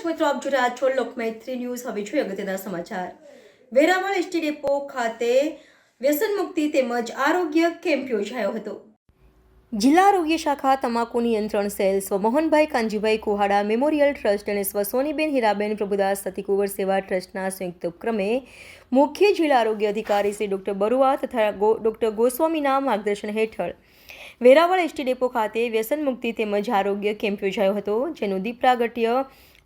દર્શક મિત્રો, આપ જોઈ રહ્યા છો લોકમૈત્રી ન્યૂઝ. હવે જોઈએ અગત્યના સમાચાર. વેરાવળ એસટી ડેપો ખાતે વ્યસન મુક્તિ તેમજ આરોગ્ય કેમ્પ યોજાયો હતો. જિલ્લા આરોગ્ય શાખા તમાકુ નિયંત્રણ સેલ સ્વમોહનભાઈ કાંજીભાઈ કુહાડા મેમોરિયલ ટ્રસ્ટ અને સ્વ સોનીબેન હીરાબેન પ્રભુદાસ સતીકુંવર સેવા ટ્રસ્ટના સંયુક્ત ઉપક્રમે મુખ્ય જિલ્લા આરોગ્ય અધિકારી શ્રી ડોક્ટર બરુઆ તથા ડોક્ટર ગોસ્વામીના માર્ગદર્શન હેઠળ વેરાવળ એસટી ડેપો ખાતે વ્યસન મુક્તિ તેમજ આરોગ્ય કેમ્પ યોજાયો હતો, જેનું દીપ પ્રાગટ્ય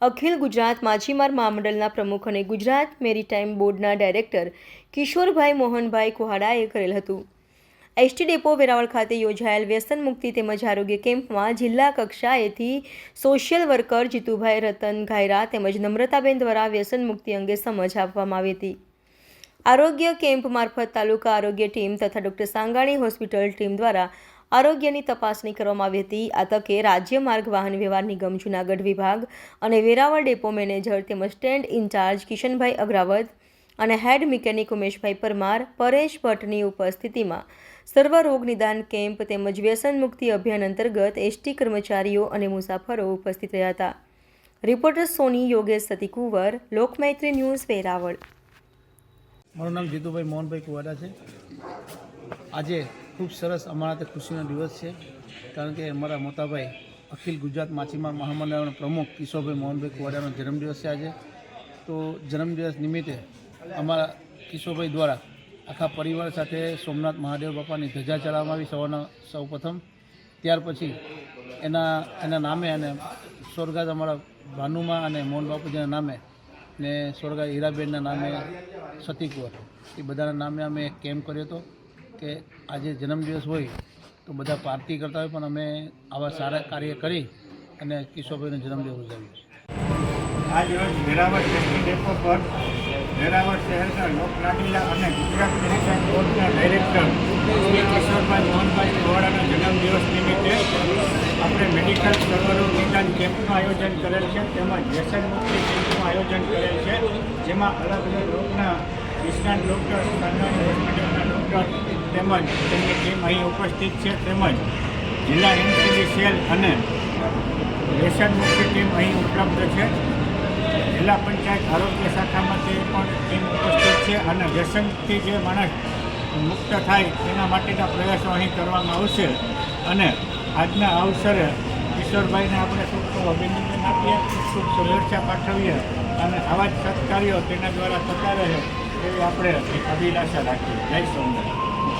અખિલ ગુજરાત માછીમાર મહામંડળના પ્રમુખ અને ગુજરાત મેરીટાઈમ બોર્ડના ડાયરેક્ટર કિશોરભાઈ મોહનભાઈ કુહાડાએ કરેલ હતું. એસટી ડેપો વેરાવળ ખાતે યોજાયેલ વ્યસન મુક્તિ તેમજ આરોગ્ય કેમ્પમાં જિલ્લા કક્ષાએથી સોશિયલ વર્કર જીતુભાઈ રતન ઘાયરા તેમજ નમ્રતાબેન દ્વારા વ્યસન મુક્તિ અંગે સમજ આપવામાં આવી હતી. આરોગ્ય કેમ્પ મારફત તાલુકા આરોગ્ય ટીમ તથા ડોક્ટર સાંગાણી હોસ્પિટલ ટીમ દ્વારા આરોગ્યની તપાસણી કરવામાં આવી હતી. આ તકે રાજ્ય માર્ગ વાહન વ્યવહાર નિગમ, જૂનાગઢ વિભાગ અને વેરાવળ ડેપો મેનેજર તેમજ સ્ટેન્ડ ઇન્ચાર્જ કિશનભાઈ અગ્રાવત અને હેડ મિકેનિક ઉમેશભાઈ પરમાર, પરેશ ભટ્ટની ઉપસ્થિતિમાં સર્વ રોગ નિદાન કેમ્પ તેમજ વ્યસન મુક્તિ અભિયાન અંતર્ગત એસટી કર્મચારીઓ અને મુસાફરો ઉપસ્થિત રહ્યા હતા. Reporter Soni Yogesh Sati Kunwar Lokmaitri news Veraval. મારું નામ જીતુભાઈ મોહનભાઈ કુવાડા છે. આજે ખૂબ સરસ અમારા તે ખુશીનો દિવસ છે, કારણ કે અમારા મોટાભાઈ અખિલ ગુજરાત માછીમાર મહામંડળના પ્રમુખ કિશોરભાઈ મોહનભાઈ કુવાડાનો જન્મદિવસ છે આજે. તો જન્મદિવસ નિમિત્તે અમારા કિશોરભાઈ દ્વારા આખા પરિવાર સાથે સોમનાથ મહાદેવ બાપાની ધજા ચડાવવામાં આવી સવારના સૌ પ્રથમ ત્યાર પછી એના એના નામે અને સ્વર્ગાત અમારા ભાનુમા અને મોહન બાપુજીના નામે ને સ્વર્ગા હીરાબેનના નામે સતીકુંવર. એ બધાના નામે અમે કેમ્પ કર્યો હતો? કે આજે જન્મદિવસ હોય તો બધા પાર્ટી કરતા હોય, પણ અમે આવા સારા કાર્ય કરી અને કિશોરભાઈનો જન્મદિવસ ઉજવ્યો આ દિવસ વેરાવળ એસટી ડેપો પર વેરાવળ શહેરના લોકલાડીલા અને ગુજરાત મેડિકલ બોર્ડના ડાયરેક્ટર શ્રી કિશોરભાઈ મોહનભાઈ ગોવાડાના જન્મદિવસ નિમિત્તે આપણે મેડિકલ સર્વરો નિદાન કેમ્પનું આયોજન કરેલ છે. તેમાં વ્યસન મુક્તિ કેમ્પનું આયોજન કરેલ છે. જેમાં અલગ અલગ રોગના નિષ્ણાત ડૉક્ટર સરકારી હોસ્પિટલના ડૉક્ટર તેમજ તેમની ટીમ અહીં ઉપસ્થિત છે. તેમજ જિલ્લા એમસીબી સેલ અને વ્યસન મુક્તિ ટીમ અહીં ઉપલબ્ધ છે. જિલ્લા પંચાયત આરોગ્ય શાખામાંથી પણ ટીમ ઉપસ્થિત છે અને વ્યસનથી જે માણસ મુક્ત થાય તેના માટેના પ્રયાસો અહીં કરવામાં આવશે. અને આજના અવસરે કિશોરભાઈને આપણે ખૂબ અભિનંદન આપીએ ખૂબ શુભેચ્છા પાઠવીએ અને આવા જ સત્કાર્યો તેના દ્વારા થતા રહે. એવી આપણે અભિલાષા રાખીએ જય સોમનાથ